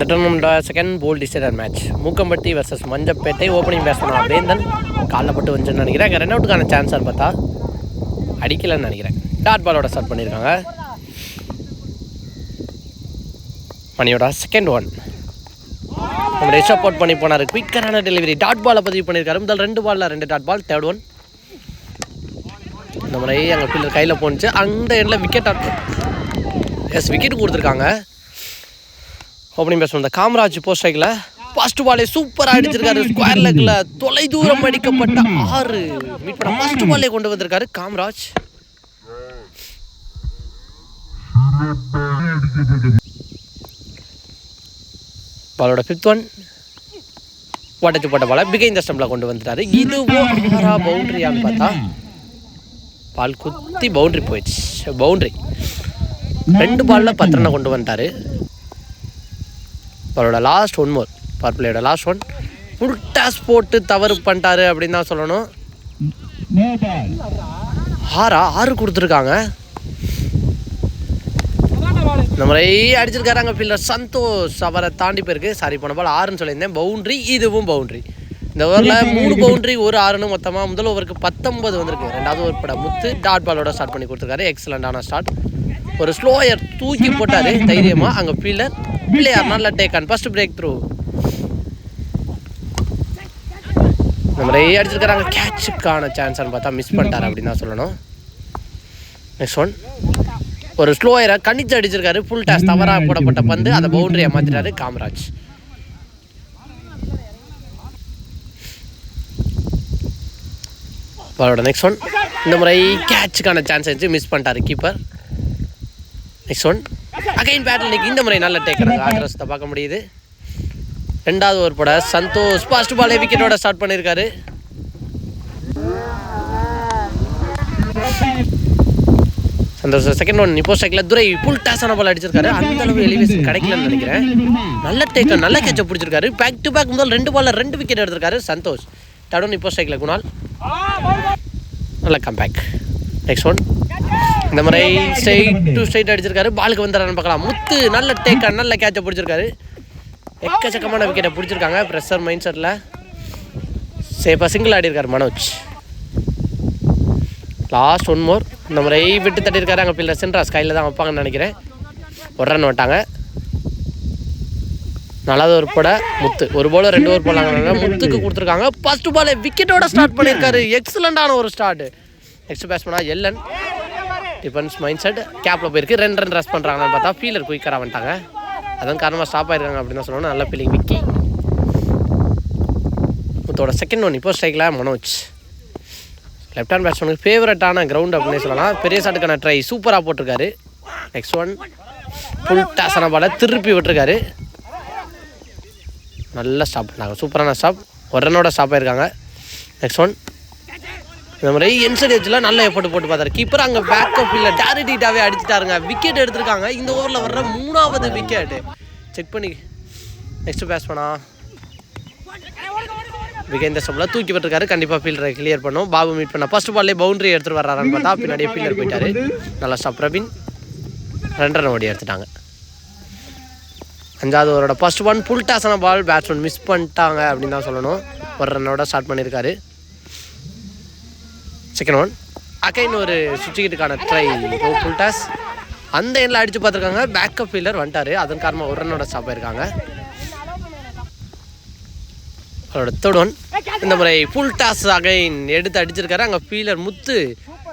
Determinant second போல் decider match Mookkampatti versus Manjapettai opening batsman Vendhan காலைல பட்டு வந்துச்சுன்னு நினைக்கிறேன். அங்கே ரன் அவுட்டுக்கான சான்ஸாக பார்த்தா அடிக்கலைன்னு நினைக்கிறேன். டாட் பாலோட ஸ்டார்ட் பண்ணியிருக்காங்க. மணியோட செகண்ட் ஒன் நம்ம ரிஷப் அவுட் பண்ணி போனார். குயிக்கரான டெலிவரி டாட் பாலை பதிவு பண்ணியிருக்காரு. முதல் ரெண்டு பாலில் ரெண்டு டாட் பால் தேர்ட் ஒன் இந்த முறை அங்கே பில்லர் கையில் போணுச்சு. அந்த எண்டில் விக்கெட் எஸ் விக்கெட் கொடுத்துருக்காங்க. ஓப்பனிங் பேட்ஸ்மேன் இந்த காமராஜ் போஸ்ட் ஸ்ட்ரைக்கில் ஃபர்ஸ்ட் பாலே சூப்பராக அடிச்சிருக்காரு. ஸ்கொயர் லெக்கில் தொலை தூரம் அடிக்கப்பட்ட ஆறு. மீட் பண்ண ஃபர்ஸ்ட் பாலே கொண்டு வந்திருக்காரு காமராஜ். பாலோட ஃபிஃப்த் ஒன் வடச்சு போட்ட பால பிகைன் த ஸ்டம்பில் கொண்டு வந்துட்டாரு. இது ஆறா பவுண்டரியான்னு பார்த்தா பால் குத்தி பவுண்டரி போயிடுச்சு. பவுண்டரி ரெண்டு பாலில் பத்து ரன்னை கொண்டு வந்துட்டாரு. அவரோட லாஸ்ட் ஒன் மோர் பவர் பிளேயோட லாஸ்ட் ஒன் ஃபுல் டாஸ் போட்டு தவறு பண்ணிட்டாரு அப்படின்னு தான் சொல்லணும். ஆறா? ஆறு கொடுத்துருக்காங்க. இந்த முறை அடிச்சிருக்காராங்க ஃபீல்டர் சந்தோஷ் அவரை தாண்டி போயிருக்கு. சாரி போன பால் ஆறுன்னு சொல்லியிருந்தேன். பவுண்ட்ரி இதுவும் பவுண்ட்ரி இந்த ஓவரில் மூணு பவுண்ட்ரி ஒரு ஆறுன்னு மொத்தமாக முதல் ஓவருக்கு பத்தொன்பது வந்திருக்கு. ரெண்டாவது ஓவர் பட முத்து டாட் பாலோட ஸ்டார்ட் பண்ணி கொடுத்துருக்காரு. எக்ஸலண்டான ஸ்டார்ட் ஒரு ஸ்லோயர் தூக்கி போட்டார் தைரியமாக அங்கே ஃபீல்டர் பிள்ளையார் நல்ல take on first breakthrough இந்த முறை கேட்சுக்கான சான்ஸ்னு பார்த்தா மிஸ் பண்ணிட்டாரு அப்படின்னு தான் சொல்லணும். நெக்ஸ்ட் ஒன் ஒரு ஸ்லோயரை கணிச்சு அடிச்சிருக்காரு. ஃபுல் டாஸ் தவறாக போடப்பட்ட பந்து. அதை பவுண்டரியை மாற்றிட்டாரு காமராஜ். அவரோட நெக்ஸ்ட் ஒன் இந்த முறை கேட்சுக்கான சான்ஸ் இருந்துச்சு மிஸ் பண்ணிட்டாரு கீப்பர் நெக்ஸ்ட் ஒன் அகைன் பேட்டில் இந்த முறை நல்ல டேக்கர் ஆக்ரஸ்த்தை பார்க்க முடியுது. ரெண்டாவது ஓவர் பட சந்தோஷ். ஃபர்ஸ்ட் பாலே விக்கெட்டோட ஸ்டார்ட் பண்ணியிருக்காரு சந்தோஷ் செகண்ட் ஒன் இப்போ ஸ்ட்ரைக்கில் துரை ஃபுல் டாஸான பால் அடிச்சிருக்காரு. அந்த அளவு எலிவேஷன் கிடைக்கலன்னு நினைக்கிறேன். நல்ல டேக்கர் நல்ல கேட்சை பிடிச்சிருக்காரு. பேக் டு பேக் முதல் ரெண்டு பாலில் ரெண்டு விக்கெட் எடுத்திருக்காரு சந்தோஷ். தேர்ட் இப்போ ஸ்ட்ரைக்கில் குணால் நல்ல கம்பேக் நெக்ஸ்ட் ஒன் இந்த முறை ஸ்ட்ரைட் டு ஸ்ட்ரைட் அடிச்சிருக்காரு. பாலுக்கு வந்துடுறான்னு பார்க்கலாம். முத்து நல்ல டேக்கர் நல்ல கேட்சை பிடிச்சிருக்காரு. எக்கச்சக்கமான விக்கெட்டை பிடிச்சிருக்காங்க. ப்ரெஷர் மைண்ட் செட்டில் சேஃபாக சிங்கிள் ஆடிருக்காரு மனோஜ். லாஸ்ட் ஒன் மோர் இந்த முறை விட்டு தட்டியிருக்காரு அங்கே பிள்ளை சென்ட்ராஸ் கையில் தான் வைப்பாங்கன்னு நினைக்கிறேன். ஒரு ரன் விட்டாங்க. நல்லது ஒரு போட. முத்து ஒரு போல ரெண்டு ஓவர் போடலாங்க முத்துக்கு கொடுத்துருக்காங்க. ஃபர்ஸ்ட் பாலே விக்கெட்டோட ஸ்டார்ட் பண்ணியிருக்காரு. எக்ஸலண்டான ஒரு ஸ்டார்ட் நெக்ஸ்ட் பேட்ஸ்மேனா எல்லன் டிஃபென்ஸ் மைண்ட் செட் கேப்பில் போயிருக்கு. ரெண்டு ரன் ரஸ் பண்ணுறாங்கன்னு பார்த்தா ஃபீலர் குயிக்கராக வந்துட்டாங்க. அதன் காரணமாக ஸ்டாப் ஆயிருக்காங்க அப்படின்னு தான் சொல்லணும். நல்ல ஃபீலிங் விக்கி. முத்தோட செகண்ட் ஒன் இப்போ ஸ்ட்ரைக்கில் மனோஜ். லெஃப்ட் ஹேண்ட் பேட்ஸ்மேனுக்கு ஃபேவரட்டான கிரவுண்ட் அப்படின்னு சொல்லலாம். பெரிய சாட்டுக்கான ட்ரை சூப்பராக போட்டிருக்காரு. நெக்ஸ்ட் ஒன் ஃபுல் டாஸான பாலை திருப்பி விட்டுருக்காரு. நல்ல ஸ்டாப் பண்ணாங்க. சூப்பரான ஸ்டாப் ஒரு ரன்னோட ஸ்டாப் ஆயிருக்காங்க. நெக்ஸ்ட் ஒன் இந்த மாதிரி என்சைட் நல்ல எஃபோர்ட் போட்டு பார்த்தாரு. கீப்பர் அங்கே பேக்கப் இல்லை டேரக்டாகவே அடிச்சிட்டாருங்க. விக்கெட் எடுத்திருக்காங்க. இந்த ஓவரில் வர்ற மூணாவது விக்கெட்டு செக் பண்ணி. நெக்ஸ்ட் பேட்ஸ்மேனா விகேந்திர சம்பளம் தூக்கி விட்டுருக்காரு. கண்டிப்பாக ஃபீல்டரை கிளியர் பண்ணும். பாபு மீட் பண்ண. ஃபர்ஸ்ட் பால்லே பவுண்டரி எடுத்துட்டு வர்றாரான்னு பார்த்தா. பின்னாடியே ஃபீல்டர் போயிட்டாரு. நல்லா ஸ்டாப் ரபின் ரெண்டு ரன் ஓடி எடுத்துட்டாங்க. அஞ்சாவது ஓவரோட ஃபர்ஸ்ட் ஒன் ஃபுல் டாஸான பால் பேட்ஸ்மேன் மிஸ் பண்ணிட்டாங்க அப்படின்னு தான் சொல்லணும். ஒரு ரன்னோட ஸ்டார்ட் பண்ணியிருக்காரு. செகண்ட் ஒன் அகைன் ஒரு சுவிட்சுக்கிட்டுக்கான ட்ரை ஃபுல் டாஸ் அந்த எண்ணில் அடித்து பார்த்துருக்காங்க. பேக்கப் ஃபீல்டர் வந்துட்டார். அதன் காரணமாக ஒரு ரன்னோட ஸ்டாப் ஆயிருக்காங்க. அவரோட தேர்ட் ஒன் இந்த முறை ஃபுல் டாஸ் அகைன் எடுத்து அடிச்சிருக்காரு. அங்கே ஃபீலர் முத்து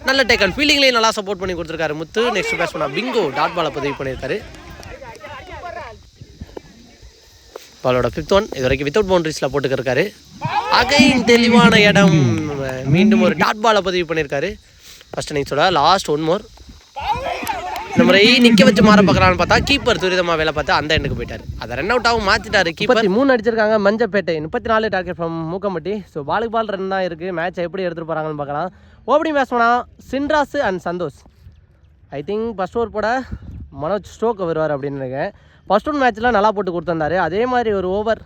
நல்ல டேக்கன் ஃபீல்டிங்லேயும் நல்லா சப்போர்ட் பண்ணி கொடுத்துருக்காரு முத்து. நெக்ஸ்ட் பேட்ஸ் பண்ணா பிங்கோ டாட் பாலை பதிவு பண்ணியிருக்காரு. பாலோட ஃபிஃப்த் ஒன் இது வரைக்கும் வித்தவுட் பவுண்டரிஸில் போட்டுக்கிருக்காரு அகைன் தெளிவான இடம். மீண்டும் ஒரு டாட் பாலை பதிவு பண்ணியிருக்காரு. ஃபர்ஸ்ட் இன்னிங்ஸோட லாஸ்ட் ஒன் மோர் இந்த முறை நிக்க வச்சு மாற பார்க்கறான்னு பார்த்தா கீப்பர் துரிதமா வேலை பார்த்து அந்த எண்டுக்கு போயிட்டாரு. அதை ரன் அவுட் ஆகும் மாத்திட்டாரு கீப்பர் மூணு அடிச்சிருக்காங்க மஞ்சப்பேட்டை. முப்பத்தி நாலு டார்கெட் ஃப்ரம் மூக்கம்பட்டி. ஸோ பாலுக்கு பால் ரன் தான் இருக்கு. மேட்ச் எப்படி எடுத்துட்டு போறாங்கன்னு பார்க்கலாம். Opening பேட்ஸ்மேனா Chinras and Santhosh. I think first over போட மனோஜ் ஸ்ட்ரோக் வருவார் அப்படின்னு நினைக்கிறேன். ஃபர்ஸ்ட் ஒன் மேட்ச்சில் நல்லா போட்டு கொடுத்துருந்தாரு. அதே மாதிரி ஒரு ஓவர்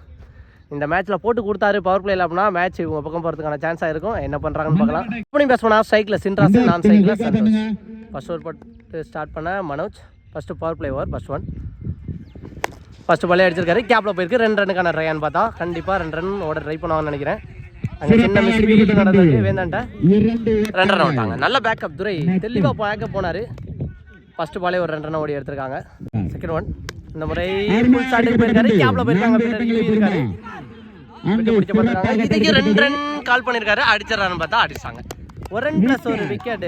இந்த மேட்ச்சில் போட்டு கொடுத்தாரு பவர் பிளேயில் அப்படின்னா மேட்ச் இவங்க பக்கம் போகிறதுக்கான சான்ஸாக இருக்கும். என்ன பண்ணுறாங்கன்னு பார்க்கலாம். ஓப்பனிங் பேட்ஸ்மேனா சைக்கிள் சின்ராஸ் நான் சைக்கிள் சந்தோஷ். ஃபர்ஸ்ட் ஓவர் போட்டு ஸ்டார்ட் பண்ண Manoj. First power play over first one first பாலே அடிச்சிருக்காரு. கேப்பில் போயிருக்கு. ரெண்டு ரன்னுக்கான ட்ரையான்னு பார்த்தா கண்டிப்பாக ரெண்டு ரன் ஓட ட்ரை பண்ணுவாங்கன்னு நினைக்கிறேன். அங்கே சின்ன மிஸ்டேக் நடந்தது. இரண்டு ரெண்டு ரன் விட்டாங்க நல்ல பேக்கப் துரை. தெளிவாக பேக்கப் போனார். ஃபர்ஸ்ட் பாலே ஒரு ரெண்டு ரன் ஓடி எடுத்திருக்காங்க. செகண்ட் ஒன் இந்த முறை ஃபுல் ஸ்டார்ட்டுக்கு போயிருக்காரு. கேப்ல போயிருக்காங்க. பின்னாடி இருக்காரு. இதுக்கு ரெண்டு ரன் கால் பண்ணியிருக்காரு. அடிச்சிடறான்னு பார்த்தா அடிச்சாங்க. ஒரு ரன் ப்ளஸ் ஒரு விக்கெட்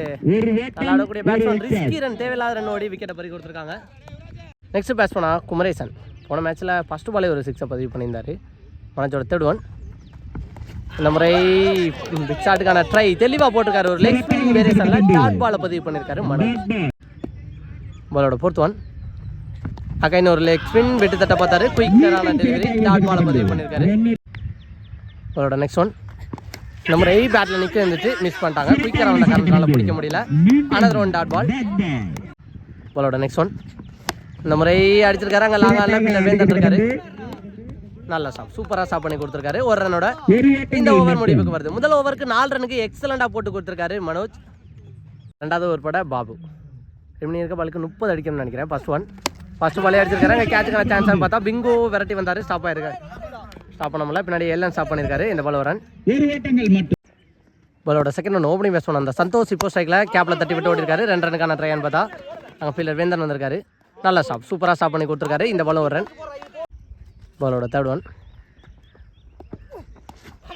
ஆடக்கூடிய பேட்ஸ்மேன் ரிஸ்கி ரன் தேவையில்லாத ரன் ஓடி விக்கெட்டை பறி கொடுத்துருக்காங்க. நெக்ஸ்ட் பேட்ஸ்மேனா குமரேசன். போன மேட்ச்சில் ஃபர்ஸ்ட் பாலே ஒரு சிக்ஸை பதிவு பண்ணியிருந்தாரு. மனச்சோட தேர்ட் ஒன் இந்த முறை பிக் ஷாட்டுக்கான ட்ரை தெளிவாக போட்டிருக்காரு ஒரு லெக் ஸ்பின் வேரியேஷனில் டாட் பாலை பதிவு பண்ணியிருக்காரு மனோஜ். பாலோட ஃபோர்த் ஒன் அகைன் ஒரு லெக் ஸ்பின் வெட்டு தட்ட பார்த்தாரு குயிக்கரான டெலிவரி டாட் பாலை பதிவு பண்ணியிருக்காரு. அவரோட நெக்ஸ்ட் ஒன் இந்த முறை பேட்டில் நிற்க இருந்துச்சு மிஸ் பண்ணிட்டாங்க. குயிக்கரான கரண்டால் பிடிக்க முடியல. அனதர் ஒன் டாட் பால் பாலோட நெக்ஸ்ட் ஒன் இந்த முறை அடிச்சிருக்காரு அங்கே லாங் ஆடல பின்னர் நல்ல ஸ்டாப் சூப்பராக ஸ்டாப் பண்ணி கொடுத்துருக்காரு. ஒரு ரனோட இந்த ஓவர் முடிவுக்கு வருது. முதல் ஓவருக்கு நாலு ரனுக்கு எக்ஸலண்டாக போட்டு கொடுத்துருக்காரு மனோஜ். ரெண்டாவது ஓவர் பட பாபு. ரெமனி இருக்க பாலுக்கு முப்பது அடிக்கணும்னு நினைக்கிறேன் ஃபர்ஸ்ட் ஒன் ஃபர்ஸ்ட் பாலே அடிச்சிருக்காரு. அங்கே கேட்சுக்கான சான்ஸ் பார்த்தா பிங்கோ விரட்டி வந்தார் ஸ்டாப் ஆயிருக்காரு. ஸ்டாப் பண்ண முடியல. பின்னாடி எல்லாம் ஸ்டாப் பண்ணியிருக்காரு இந்த பால் வரன். ஒரு வேட்டங்கள் மட்டும். பாலோட செகண்ட் ஒன் ஓப்பனிங் பேட்ஸ்மேன் அந்த சந்தோஷ் இப்போ ஸ்ட்ரைக்கில் கேப்பில் தட்டி விட்டு ஓடிருக்காரு. ரெண்டு ரனுக்கான ட்ரையான்னு பார்த்தா அங்கே ஃபீல்டர் வேந்தன் வந்திருக்காரு. நல்ல ஸ்டாப் சூப்பராக ஸ்டாப் பண்ணி கொடுத்துருக்காரு. இந்த பாலும் ஒரு ரன் பாலோட தேர்ட் ஒன்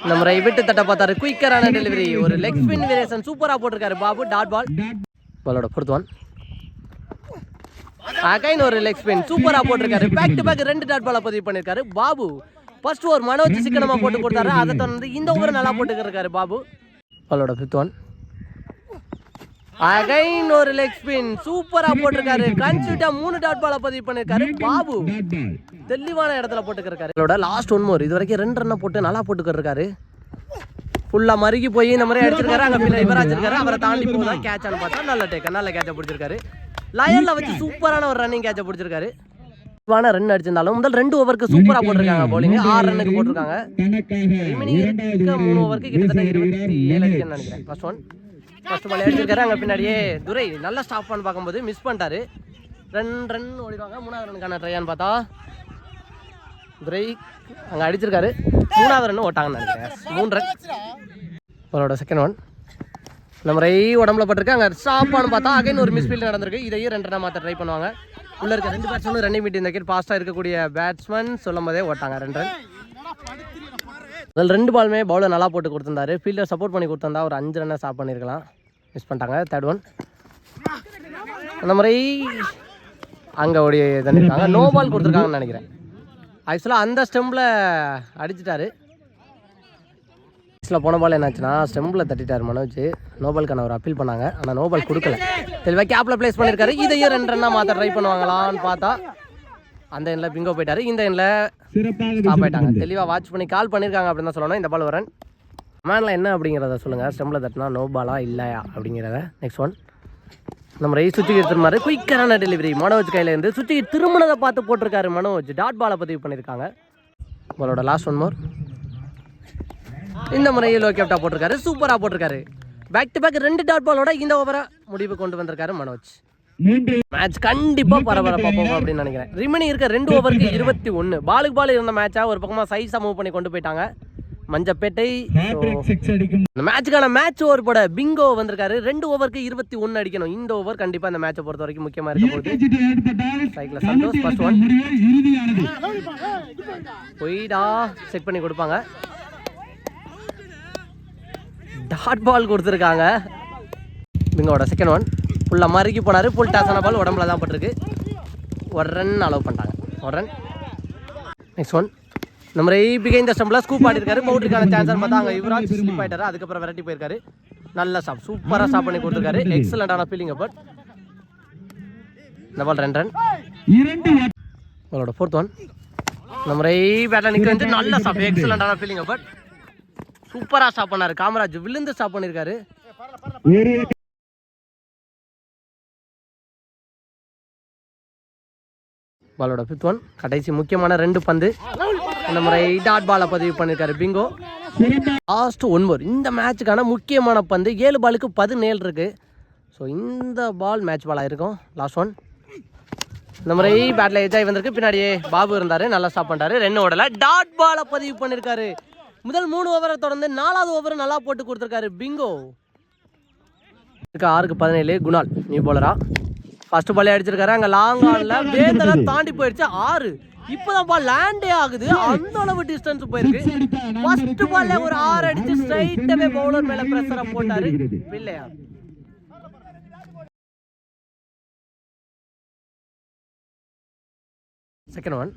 இந்த முறை விட்டு தட்ட பார்த்தாரு. குயிக்கரான டெலிவரி ஒரு லெக் ஸ்பின் வேரியேஷன் சூப்பராக போட்டிருக்காரு பாபு. டாட் பால் பாலோட ஃபோர்த் ஒன் அகைன் ஒரு லெக் ஸ்பின் சூப்பராக போட்டிருக்காரு. பேக் டு பேக் ரெண்டு டாட் பாலை பதிவு பண்ணியிருக்காரு பாபு ஃபர்ஸ்ட் ஓவர் மனோஜ் சிக்கனமாக போட்டு கொடுத்தாரு. அதை தொடர்ந்து இந்த ஓவர் நல்லா போட்டுக்கிருக்காரு பாபு. பாலோட ஃபிஃப்த் ஒன் அகைன் ஒரு லெக் ஸ்பின் சூப்பரா போட்டிருக்காரு. கன்சியூட்டா மூணு டாட் பால பதிவு பண்ணிருக்காரு பாபு. தெளிவான இடத்துல போட்டுக்கிருக்காரு இதோட லாஸ்ட் ஒன் மோர் இது வரைக்கும் ரெண்டு ரன்னை போட்டு நல்லா போட்டுக்கிருக்காரு ஃபுல்லா மருகி போய் இந்த மாதிரி அடிச்சிருக்காரு. அங்க பின்ன இவராஜ் இருக்காரு அவரை தாண்டி போதா கேட்ச் பார்த்தா நல்ல டேக்க நல்ல கேட்ச பிடிச்சிருக்காரு. லயன்ல வச்சு சூப்பரான ஒரு ரன்னிங் கேட்ச பிடிச்சிருக்காரு. வான ரன் அடிச்சிருந்தாலும் முதல் ரெண்டு ஓவருக்கு சூப்பரா போட்டிருக்காங்க bowling ஆறு ரன்னுக்கு போட்டிருக்காங்க. மூணு ஓவருக்கு கிட்டத்தட்ட இருபத்தி ஏழு அடிக்கன்னு நினைக்கிறேன். ஃபர்ஸ்ட் ஒன் ஃபர்ஸ்ட் பால் அடிச்சிருக்காரு அங்கே பின்னாடியே துரை நல்லா ஸ்டாப் பண்ணி பார்க்கும்போது மிஸ் பண்ணிட்டாரு. ரெண்டு ரன் ஓடிடுவாங்க. மூணாவது ரனுக்கான ட்ரையான்னு பார்த்தா துரை அங்கே அடிச்சிருக்காரு. மூணாவது ரன் ஓட்டாங்கன்னு நினைக்கிறேன். மூணு ரன் அவரோட செகண்ட் ஒன் இந்த முறை உடம்புல பட்டிருக்கு. அங்கே ஸ்டாப் பண்ணு பார்த்தா அகைன் ஒரு மிஸ்ஃபீல்டு நடந்திருக்கு. இதையும் ரெண்டு ரன் மாற்ற ட்ரை பண்ணுவாங்க. உள்ள இருக்க ரெண்டு பேட்ஸ்மேனும் ரன்னிங் மீட் இந்த கிட் ஃபாஸ்ட்டாக இருக்கக்கூடிய பேட்ஸ்மேன் சொல்லும் போதே ஓட்டாங்க. ரெண்டு ரன் அதில் ரெண்டு பாலுமே பவுலர் நல்லா போட்டு கொடுத்துருந்தாரு. ஃபீல்டர் சப்போர்ட் பண்ணி கொடுத்துருந்தா ஒரு அஞ்சு ரன்னை ஸ்டாப் பண்ணியிருக்கலாம் மிஸ் பண்ணிட்டாங்க. தேர்ட் ஒன் அந்த மாதிரி அங்கே ஓடி தண்ணிருக்காங்க நோ பால் கொடுத்துருக்காங்கன்னு நினைக்கிறேன். ஆக்சுவலாக அந்த ஸ்டெம்பில் அடிச்சிட்டாரு. ஆக்சுவலாக போன பால் என்னாச்சுன்னா ஸ்டெம்பில் தட்டிட்டார் மனோஜ். நோபாலுக்கான ஒரு அப்பீல் பண்ணாங்க. ஆனால் நோபால் கொடுக்கல. தெளிவாக கேப்பில் ப்ளேஸ் பண்ணியிருக்காரு இதையும் ரெண்டு ரன்னாக மாற்ற ட்ரை பண்ணுவாங்களான்னு பார்த்தா அந்த எண்ணில் பிங்கோ போயிட்டாரு. இந்த எண்ணில் ஸ்டாப் ஆயிட்டாங்க. தெளிவாக வாட்ச் பண்ணி கால் பண்ணியிருக்காங்க அப்படின்னு தான் சொல்லணும். இந்த பால் வரன் மேனில் என்ன அப்படிங்கிறத சொல்லுங்கள் ஸ்டெம்பில் தட்டினா நோ பாலா இல்லையா அப்படிங்கிறத. நெக்ஸ்ட் ஒன் நம்ம ரை சுத்திக்கு திரும்பினாரு குயிக்கரான டெலிவரி மனோஜ் கையில இருந்து சுத்திக்கு திரும்பினதை பார்த்து போட்டிருக்காரு மனோஜ். டாட் பாலை பதிவு பண்ணியிருக்காங்க உங்களோட லாஸ்ட் ஒன் மோர் இந்த முறையில் லோ கேப்டா போட்டிருக்காரு. சூப்பராக போட்டிருக்காரு. பேக் டு பேக் ரெண்டு டாட் பாலோட இந்த ஓவரை முடிவு கொண்டு வந்திருக்காரு மனோஜ். மேட்ச் கண்டிப்பா பரபரப்பா போகும் அப்படின்னு நினைக்கிறேன். ரிமனி இருக்க ரெண்டு ஓவருக்கு இருபத்தி ஒன்று பாலுக்கு பால் இருந்த மேட்சா ஒரு பக்கமா சைஸா மூவ் பண்ணி கொண்டு போயிட்டாங்க. மஞ்சப்பேட்டை இந்த மேட்சுக்கான மேட்ச் ஓவர் போட பிங்கோ வந்திருக்காரு. ரெண்டு ஓவருக்கு இருபத்தி ஒன்று அடிக்கணும். இந்த ஓவர் கண்டிப்பா இந்த மேட்சை பொறுத்த வரைக்கும் முக்கியமா இருக்க போகுது. சைக்கிள் சந்தோஷ் ஃபர்ஸ்ட் ஒன் போயிடா. செக் பண்ணி கொடுப்பாங்க. டாட் பால் கொடுத்துருக்காங்க. பிங்கோட செகண்ட் ஒன் ஃபுல்லாக மறுக்கி போனார். ஃபுல் டாஸான பால் உடம்புல தான் பட்டிருக்கு. ஒரு ரன் அலோவ் பண்ணிட்டாங்க ஒரு ரன் நெக்ஸ்ட் ஒன் இந்த மாதிரி பிகைந்த ஸ்டம்பில் ஸ்கூப் ஆடிருக்காரு. பவுண்டரிக்கான சான்ஸ் பார்த்தா அங்கே யுவராஜ் ஸ்லிப் ஆயிட்டாரு. அதுக்கப்புறம் விரட்டி போயிருக்காரு. நல்ல ஸ்டாப் சூப்பராக ஸ்டாப் பண்ணி கொடுத்துருக்காரு. எக்ஸலண்டான ஃபீலிங் பட் இந்த பால் ரெண்டு ரன் உங்களோட ஃபோர்த் ஒன் இந்த முறை பேட்டில் நிற்க வந்து நல்ல ஸ்டாப் எக்ஸலண்டான ஃபீலிங் பட் சூப்பராக ஸ்டாப் பண்ணாரு. காமராஜ் விழுந்து ஸ்டாப் பண்ணியிருக்காரு பாலோட ஃபிஃப்த் ஒன் கடைசி முக்கியமான ரெண்டு பந்து. இந்த முறை டாட் பாலை பதிவு பண்ணியிருக்காரு பிங்கோ. லாஸ்ட் ஒன்பது இந்த மேட்சுக்கான முக்கியமான பந்து. ஏழு பாலுக்கு பதினேழு இருக்கு. ஸோ இந்த பால் மேட்ச் பாலாக இருக்கும். லாஸ்ட் ஒன் இந்த முறை பேட்டில் எஜாய் வந்திருக்கு. பின்னாடியே பாபு இருந்தார். நல்லா ஸ்டாப் பண்ணிட்டாரு. ரெண்டு ஓடல. டாட் பாலை பதிவு பண்ணியிருக்காரு முதல் மூணு ஓவரை தொடர்ந்து நாலாவது ஓவர் நல்லா போட்டு கொடுத்துருக்காரு. பிங்கோ. இருக்கு ஆறுக்கு பதினேழு. குணால் நியூ போலரா ஃபர்ஸ்ட் பாலே அடிச்சிருக்காரு. அங்க லாங் ஆன்ல வேந்தல தாண்டி போயிடுச்சு. ஆறு. இப்போதான் பால் லேண்டே ஆகுது. அந்த அளவு டிஸ்டன்ஸ் போயிருக்கு. ஃபர்ஸ்ட் பால்ல ஒரு ஆறு அடிச்சு ஸ்ட்ரைட்டாவே பவுலர் மேல பிரஷரை போட்டாரு. பிள்ளையா செகண்ட் ஒன்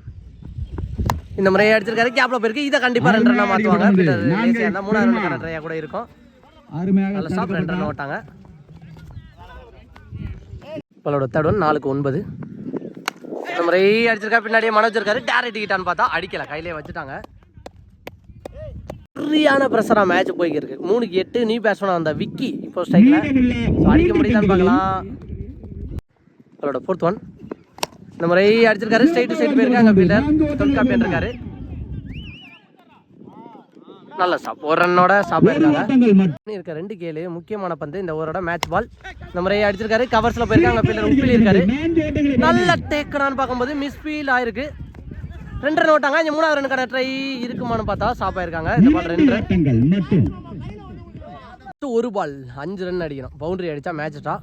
இந்த முறை அடிச்சிருக்காரு. கேப்ல போயிருக்கு. இதை கண்டிப்பா ரெண்டு ரன்னா மாத்துவாங்க. மூணாவது ரன் ட்ரையா கூட இருக்கும். நல்ல ஸ்டாப் ரெண்டு ரன் ஓட்டாங்க. பாலோட தேர்ட் ஒன் நாலுக்கு ஒன்பது. இந்த முறை அடிச்சிருக்கா பின்னாடியே மனோஜ் இருக்காரு டேரக்ட் டிக்கிட்டான்னு பார்த்தா அடிக்கல. கையிலே வச்சுட்டாங்க. சரியான ப்ரெஷரா மேட்ச் போய்க்கிருக்கு. மூணுக்கு எட்டு. நியூ பேட்ஸ்மேன் வந்த விக்கி இப்போ ஸ்ட்ரைக்ல ஸோ அடிக்க முடியுதான்னு பார்க்கலாம். அவரோட ஃபோர்த் ஒன் இந்த முறை அடிச்சிருக்காரு. ஸ்ட்ரைட் ஸ்ட்ரைட் போயிருக்காங்க பீட்டர் தொல்காப்பியன் இருக்காரு நல்ல ஸ்டாப் ஒரு ரன்னோட ஸ்டாப் ஆயிருக்காங்க இருக்க ரெண்டு கேளு முக்கியமான பந்து இந்த ஓவரோட மேட்ச் பால் இந்த முறை அடிச்சிருக்காரு. கவர்ஸ்ல போயிருக்காங்க. பீட்டர் உப்பில் இருக்காரு. நல்ல டேக்கடான்னு பார்க்கும்போது மிஸ் ஃபீல் ஆயிருக்கு. ரெண்டு ரன் ஓட்டாங்க. இந்த மூணாவது ரன் கடை ட்ரை இருக்குமான்னு பார்த்தா ஸ்டாப் ஆயிருக்காங்க. இந்த பால் ரெண்டு ஒரு பால் அஞ்சு ரன் அடிக்கணும். பவுண்டரி அடிச்சா மேட்ச் ட்ரா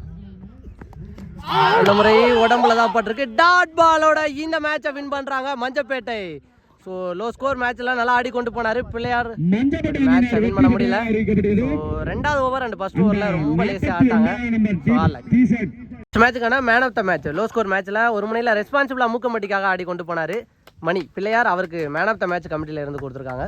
இந்த முறை உடம்புல தான் பட்டிருக்கு. டாட் பாலோட இந்த மேட்சை வின் பண்றாங்க மஞ்சப்பேட்டை. ஸோ லோ ஸ்கோர் மேட்ச்லாம் நல்லா ஆடி கொண்டு போனாரு பிள்ளையார். மேட்ச் வின் பண்ண முடியல. ரெண்டாவது ஓவர் அண்ட் ஃபர்ஸ்ட் ஓவரில் ரொம்ப லேசியாக ஆட்டாங்க. மேட்சுக்கான man of the match low score மேட்ச்சில் ஒரு முனையில் ரெஸ்பான்சிபிளாக மூக்கம்பட்டிக்காக ஆடி கொண்டு போனார் மணி. பிள்ளையார் அவருக்கு மேன் ஆஃப் த மேட்ச் கமிட்டியில் இருந்து கொடுத்துருக்காங்க.